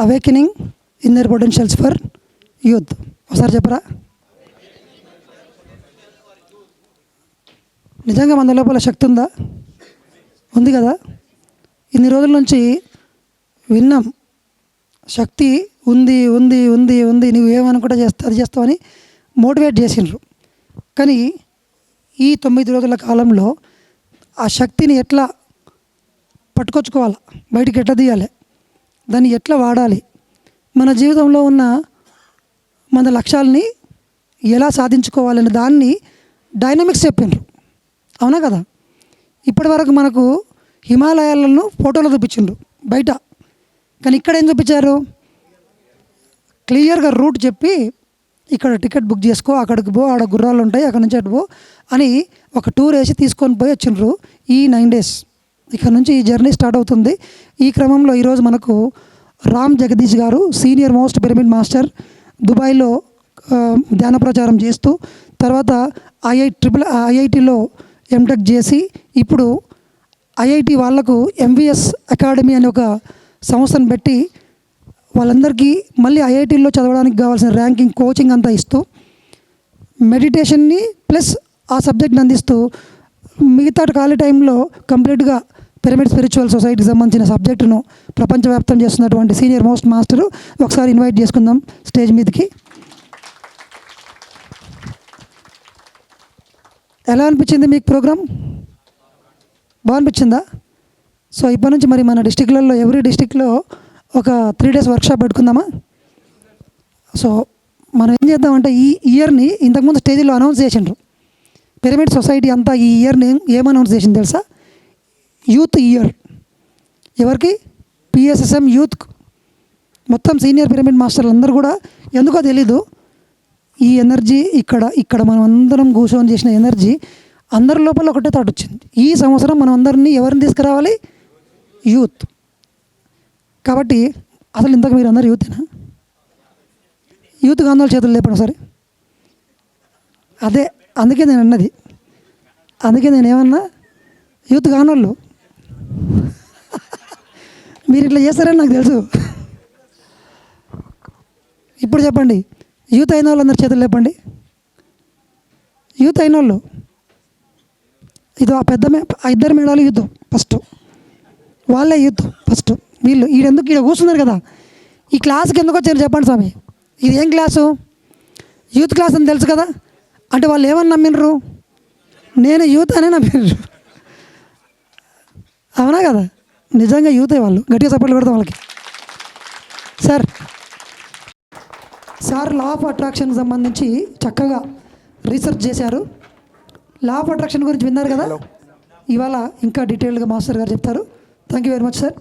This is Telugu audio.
Awakening in their potentials for youth ఒకసారి చెప్పరా? నిజంగా మన లోపల శక్తి ఉందా? ఉంది కదా? ఇన్ని రోజుల నుంచి విన్నాం. శక్తి ఉంది ఉంది ఉంది ఉంది నువ్వు ఏమనుకుంటా చేస్తా అది చేస్తావని మోటివేట్ చేసిండ్రు. కానీ ఈ తొమ్మిది రోజుల కాలంలో ఆ శక్తిని ఎట్లా పట్టుకొచ్చుకోవాలి? బయటికి ఎట్లా తీయాలి దాన్ని ఎట్లా వాడాలి? మన జీవితంలో ఉన్న మన లక్ష్యాలని ఎలా సాధించుకోవాలనే దాన్ని డైనమిక్స్ చెప్పిండ్రు. అవునా కదా? ఇప్పటి వరకు మనకు హిమాలయాలను ఫోటోలు చూపించిండ్రు బయట. కానీ ఇక్కడ ఏం చూపించారు? క్లియర్గా రూట్ చెప్పి ఇక్కడ టికెట్ బుక్ చేసుకో అక్కడికి పో ఆడ గుర్రాలు ఉంటాయి అక్కడ నుంచి అటు పో అని ఒక టూర్ వేసి తీసుకొని పోయి వచ్చిండ్రు ఈ నైన్ డేస్. ఇక్కడ నుంచి ఈ జర్నీ స్టార్ట్ అవుతుంది. ఈ క్రమంలో ఈరోజు మనకు రామ్ జగదీష్ గారు సీనియర్ మోస్ట్ పిరమిడ్ మాస్టర్ దుబాయ్లో ధ్యాన ప్రచారం చేస్తూ తర్వాత ఐఐ ట్రిపుల్ ఐఐటిలో ఎంటెక్ చేసి ఇప్పుడు ఐఐటి వాళ్ళకు ఎంవిఎస్ అకాడమీ అనే ఒక సంస్థను పెట్టి వాళ్ళందరికీ మళ్ళీ ఐఐటీల్లో చదవడానికి కావాల్సిన ర్యాంకింగ్ కోచింగ్ అంతా ఇస్తూ మెడిటేషన్ని ప్లస్ ఆ సబ్జెక్ట్ని అందిస్తూ మిగతా ఖాళీ టైంలో కంప్లీట్గా పిరమిడ్ స్పిరిచువల్ సొసైటీకి సంబంధించిన సబ్జెక్టును ప్రపంచవ్యాప్తం చేస్తున్నటువంటి సీనియర్ మోస్ట్ మాస్టరు ఒకసారి ఇన్వైట్ చేసుకుందాం స్టేజ్ మీదకి. ఎలా అనిపించింది మీకు ప్రోగ్రామ్ బాగా అనిపించిందా సో ఇప్పటి నుంచి మరి మన డిస్టిక్లలో ఎవ్రీ డిస్టిక్లో ఒక త్రీ డేస్ వర్క్షాప్ పెట్టుకుందామా? సో మనం ఏం చేద్దామంటే ఈ ఇయర్ని ఇంతకుముందు స్టేజ్లో అనౌన్స్ చేసిండ్రు. పిరమిడ్ సొసైటీ అంతా ఈ ఇయర్ని ఏం ఏం అనౌన్స్ చేసింది తెలుసా? Youth year. ఎవరికి? PSSM youth. మొత్తం సీనియర్ పిరమిడ్ మాస్టర్లు అందరూ కూడా ఎందుకో తెలీదు. ఈ ఎనర్జీ ఇక్కడ ఇక్కడ మనం అందరం కూర్చొని చేసిన ఎనర్జీ అందరి లోపల ఒకటే థాట్ వచ్చింది. ఈ సంవత్సరం మనం అందరినీ ఎవరిని తీసుకురావాలి? యూత్. కాబట్టి అసలు ఇంతకు మీరు అందరు యూతేనా? యూత్ గాంధోళ చేతులు లేపండి సరే అదే అందుకే నేను అన్నది. అందుకే నేను ఏమన్నా యూత్ కానోళ్ళు మీరు ఇట్లా చేస్తారని నాకు తెలుసు. ఇప్పుడు చెప్పండి. యూత్ అయిన వాళ్ళు చేతులు లేపండి. యూత్ అయిన వాళ్ళు ఇది ఆ పెద్ద మే ఆ ఇద్దరు మేడాలు యూత్ ఫస్ట్. వాళ్ళే యూత్ ఫస్ట్. వీళ్ళు ఈడెందుకు ఈడ కూర్చున్నారు కదా? ఈ క్లాస్కి ఎందుకు వచ్చారు చెప్పండి స్వామి. ఇది ఏం క్లాసు? యూత్ క్లాస్ అని తెలుసు కదా? అంటే వాళ్ళు ఏమని నమ్మినరు? నేను యూత్ అనే నమ్మినరు. అవునా కదా? నిజంగా యూతే వాళ్ళు? గట్టిగా సపోర్ట్లు కొడతాం వాళ్ళకి. Sir sir law of attraction సంబంధించి చక్కగా రీసెర్చ్ చేశారు. లా ఆఫ్ అట్రాక్షన్ గురించి విన్నారు కదా? ఇవాళ ఇంకా డీటెయిల్గా మాస్టర్ గారు చెప్తారు. Thank you very much sir